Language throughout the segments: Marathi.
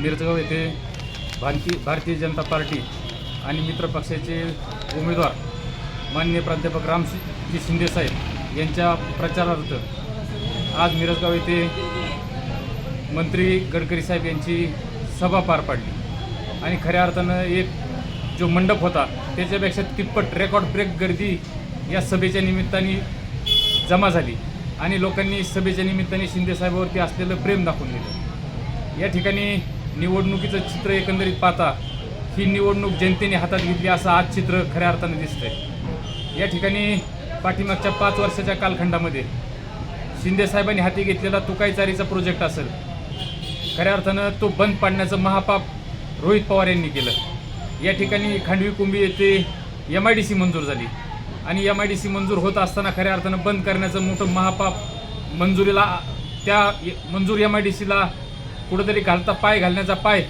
मिरजगाव येथे भारती भारतीय जनता पार्टी आणि मित्र पक्षाचे उमेदवार माननीय प्राध्यापक रामजी शिंदेसाहेब यांच्या प्रचारार्थ आज मिरजगाव येथे मंत्री गडकरी साहेब यांची सभा पार पाडली. आणि खऱ्या अर्थानं एक जो मंडप होता त्याच्यापेक्षा तिप्पट रेकॉर्ड ब्रेक गर्दी या सभेच्या निमित्ताने जमा झाली आणि लोकांनी सभेच्या निमित्ताने शिंदेसाहेबावरती असलेलं प्रेम दाखवून दिलं. या ठिकाणी निवडणुकीचं चित्र एकंदरीत पाहता ही निवडणूक जनतेने हातात घेतली असं आज चित्र खऱ्या अर्थानं दिसतंय. या ठिकाणी पाठीमागच्या पाच वर्षाच्या कालखंडामध्ये शिंदे साहेबांनी हाती घेतलेला तुकाईचारीचा प्रोजेक्ट असेल. खऱ्या अर्थानं तो बंद पाडण्याचं महापाप रोहित पवार यांनी केलं. या ठिकाणी खांडवी कुंभी येथे एम आय डी सी मंजूर झाली. आणि एम आय डी सी मंजूर होत असताना खऱ्या अर्थानं बंद करण्याचं मोठं महापाप मंजुरीला त्या मंजूर एम आय डी सीला कुठंतरी घालता पाय घालण्याचा पाय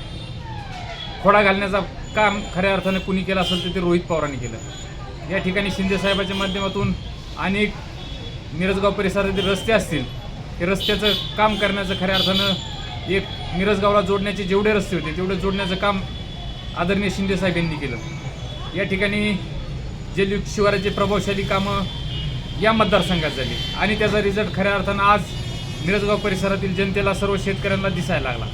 खोडा घालण्याचा काम खऱ्या अर्थानं कुणी केलं असेल तर ते रोहित पवारांनी केलं. या ठिकाणी शिंदे साहेबाच्या माध्यमातून अनेक मिरजगाव परिसरातील रस्ते असतील. हे रस्त्याचं काम करण्याचं खऱ्या अर्थानं एक मिरजगावला जोडण्याचे जेवढे रस्ते होते तेवढे जोडण्याचं काम आदरणीय शिंदे साहेब यांनी केलं. या ठिकाणी जे शिवाराचे प्रभावशाली कामं या मतदारसंघात झाली आणि त्याचा रिझल्ट खऱ्या अर्थानं आज मिरजगाव परिसरातील जनतेला सर्व शेतकऱ्यांना दिसायला लागला.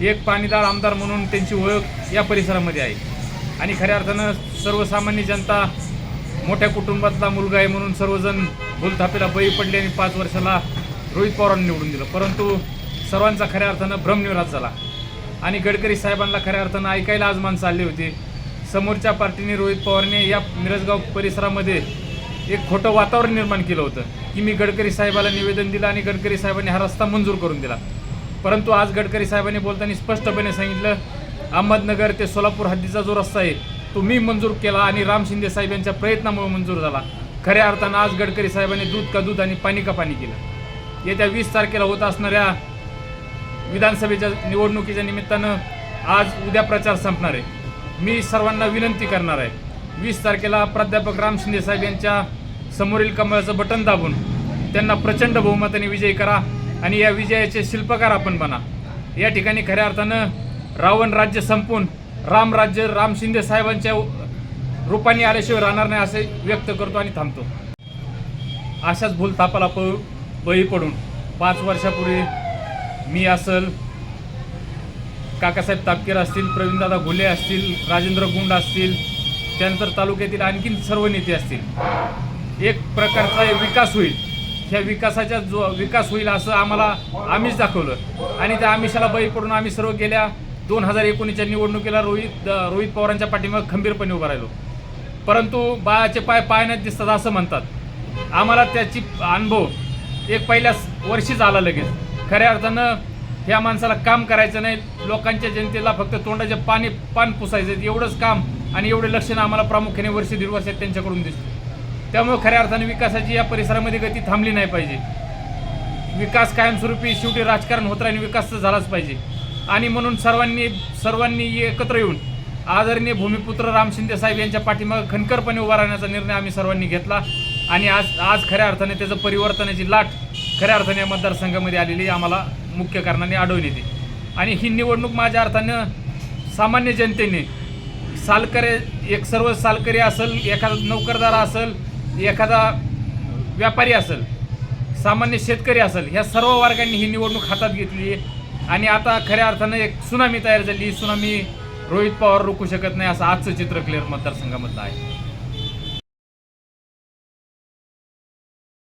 एक पाणीदार आमदार म्हणून त्यांची ओळख या परिसरामध्ये आहे. आणि खऱ्या अर्थानं सर्वसामान्य जनता मोठ्या कुटुंबातला मुलगा आहे म्हणून सर्वजण भूलथापेला बळी पडले आणि पाच वर्षाला रोहित पवारांनी निवडून दिलं. परंतु सर्वांचा खऱ्या अर्थानं भ्रमनिराश झाला. आणि गडकरी साहेबांना खऱ्या अर्थानं ऐकायला आज माणसं आले होते. समोरच्या पार्टीने रोहित पवारने या मिरजगाव परिसरामध्ये एक खोटं वातावरण निर्माण केलं होतं. की मी गडकरी साहेबाला निवेदन दिलं आणि गडकरी साहेबांनी हा रस्ता मंजूर करून दिला. परंतु आज गडकरी साहेबांनी बोलताना स्पष्टपणे सांगितलं अहमदनगर ते सोलापूर हद्दीचा जो रस्ता आहे तो मी मंजूर केला आणि राम शिंदे साहेब यांच्या प्रयत्नामुळे मंजूर झाला. खऱ्या अर्थानं आज गडकरी साहेबांनी दूध का दूध आणि पाणी का पाणी केलं. येत्या वीस तारखेला होत असणाऱ्या विधानसभेच्या निवडणुकीच्या निमित्तानं आज उद्या प्रचार संपणार आहे. मी सर्वांना विनंती करणार आहे वीस तारखेला प्राध्यापक राम शिंदे साहेब यांच्या समोरील कमळाचं बटन दाबून. त्यांना प्रचंड बहुमताने विजयी करा आणि या विजयाचे शिल्पकार आपण बना. या ठिकाणी खऱ्या अर्थानं रावण राज्य संपून राम राज्य राम शिंदे साहेबांच्या रूपाने आल्याशिवाय राहणार नाही असे व्यक्त करतो आणि थांबतो. अशाच भूलथापाला प बळी पडून पाच वर्षापूर्वी मी असल काकासाहेब तापकीर असतील प्रवीणदादा घुले असतील राजेंद्र गुंड असतील त्यानंतर तालुक्यातील आणखीन सर्व नेते असतील. एक प्रकारचा विकास होईल. ह्या विकासाच्या जो विकास होईल असं आम्हाला आम्हीच दाखवलं. आणि त्या आमिषाला बळी पडून आम्ही सर्व गेल्या दोन हजार एकोणीसच्या निवडणुकीला रोहित रोहित पवारांच्या पाठीमागे खंबीरपणे उभं राहिलो. परंतु बाळाचे पाय पायण्यात दिसतात असं म्हणतात. आम्हाला त्याची अनुभव एक पहिल्या वर्षीच आला लगेच. खऱ्या अर्थानं ह्या माणसाला काम करायचं नाही. लोकांच्या जनतेला फक्त तोंडाचे पाणी पान पुसायचं एवढंच काम आणि एवढे लक्षणं आम्हाला प्रामुख्याने वर्ष दीड वर्षात त्यांच्याकडून दिसतं त्यामुळे खऱ्या अर्थाने विकासाची या परिसरामध्ये गती थांबली नाही पाहिजे. विकास कायमस्वरूपी शेवटी राजकारण होत राहील विकास तर झालाच पाहिजे. आणि म्हणून सर्वांनी सर्वांनी एकत्र येऊन आदरणीय भूमिपुत्र राम शिंदे साहेब यांच्या पाठीमागे खणकरपणे उभा राहण्याचा निर्णय आम्ही सर्वांनी घेतला. आणि आज आज खऱ्या अर्थाने त्याचं परिवर्तनाची लाट खऱ्या अर्थाने या मतदारसंघामध्ये आलेली आम्हाला मुख्य कारणाने आढळून येते. आणि ही निवडणूक माझ्या अर्थानं सामान्य जनतेने सालकरे एक सर्व सालकरी असेल एखादा नोकरदार असेल एखादा व्यापारी असेल सामान्य शेतकरी असेल ह्या सर्व वर्गांनी ही निवडणूक हातात घेतली आहे आणि आता खऱ्या अर्थानं एक सुनामी तयार झाली. सुनामी रोहित पवार रोखू शकत नाही असं आजचं चित्र क्लिअर मतदारसंघामधलं आहे.